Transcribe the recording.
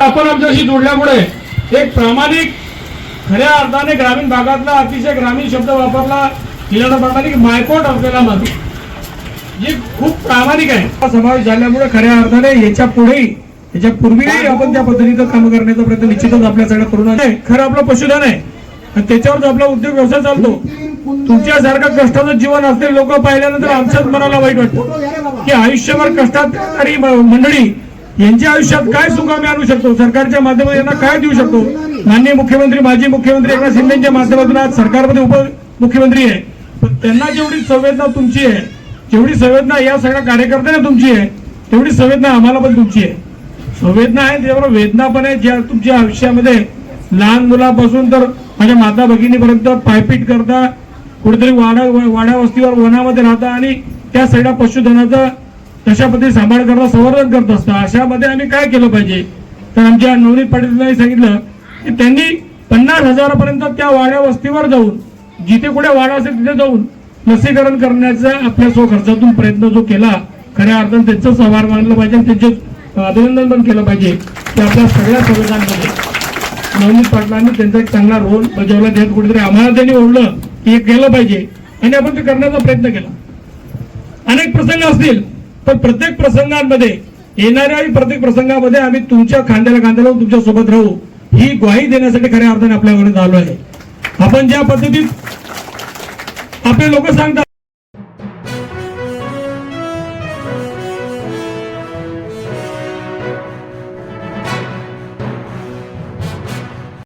आपण आमच्याशी जोडल्यामुळे एक प्रामाणिक खऱ्या अर्थाने ग्रामीण भागातला अतिशय ग्रामीण शब्द वापरला गेल्याचा प्रामाणिक मायकोट असलेला माणूस जी खूप प्रामाणिक आहे. हा समावेश झाल्यामुळे खऱ्या अर्थाने याच्या पुढेही याच्या पूर्वीही आपण त्या पद्धतीचं काम करण्याचा प्रयत्न निश्चितच आपल्या सगळ्या तरुणांना आहे. खरं आपलं पशुधन आहे. आणि त्याच्यावरच आपला उद्योग व्यवसाय चालतो. तुमच्यासारखं कष्टाचं जीवन असलेले लोक पाहिल्यानंतर आमच्याच मनाला वाईट वाटतं. की आयुष्यभर कष्टात करणारी मंडळी यांच्या आयुष्यात काय सुख आम्ही आणू शकतो? सरकारच्या माध्यमातून यांना काय देऊ शकतो? माननीय मुख्यमंत्री माजी मुख्यमंत्री एकनाथ शिंदेच्या माध्यमातून आज सरकारमध्ये उपमुख्यमंत्री आहे. पण त्यांना जेवढी संवेदना तुमची आहे जेवढी संवेदना या सगळ्या कार्यकर्त्यांना तुमची आहे तेवढी संवेदना आम्हाला पण तुमची आहे. संवेदना आहे त्याबरोबर वेदना पण आहे ज्या तुमच्या आयुष्यामध्ये लहान मुलापासून तर माझ्या माता भगिनीपर्यंत पायपीट करता कुठेतरी वाडा वाड्या वस्तीवर वनामध्ये राहता आणि त्या सगळ्या पशुधनाचा तशा सांभाळकरला सांभाळ संवर्धन करत असता अशामध्ये आम्ही काय केलं पाहिजे? तर आमच्या नवनीत पाटील सांगितलं की त्यांनी पन्नास हजारापर्यंत त्या वाड्या वस्तीवर जाऊन जिथे कुठे वाडा असेल तिथे जाऊन लसीकरण करण्याचा आपल्या स्वखर्चातून प्रयत्न जो केला खऱ्या अर्थानं त्यांचंच आभार मानलं पाहिजे आणि त्यांचे अभिनंदन पण केलं पाहिजे. की आपल्या सगळ्या संविधानमध्ये. नवनीत पाटलांनी त्यांचा एक चांगला रोल बजावला त्यात कुठेतरी आम्हाला त्यांनी ओढलं की हे केलं पाहिजे. आणि आपण ते करण्याचा प्रयत्न केला. अनेक प्रसंग असतील. पण प्रत्येक प्रसंगांमध्ये येणाऱ्या प्रत्येक प्रसंगामध्ये आम्ही तुमच्या खांद्याला खांद्याला लावून तुमच्यासोबत राहू. ही ग्वाही देण्यासाठी खऱ्या अर्थाने आपल्याकडे आलो आहे. आपण ज्या पद्धतीत आपले लोक सांगतात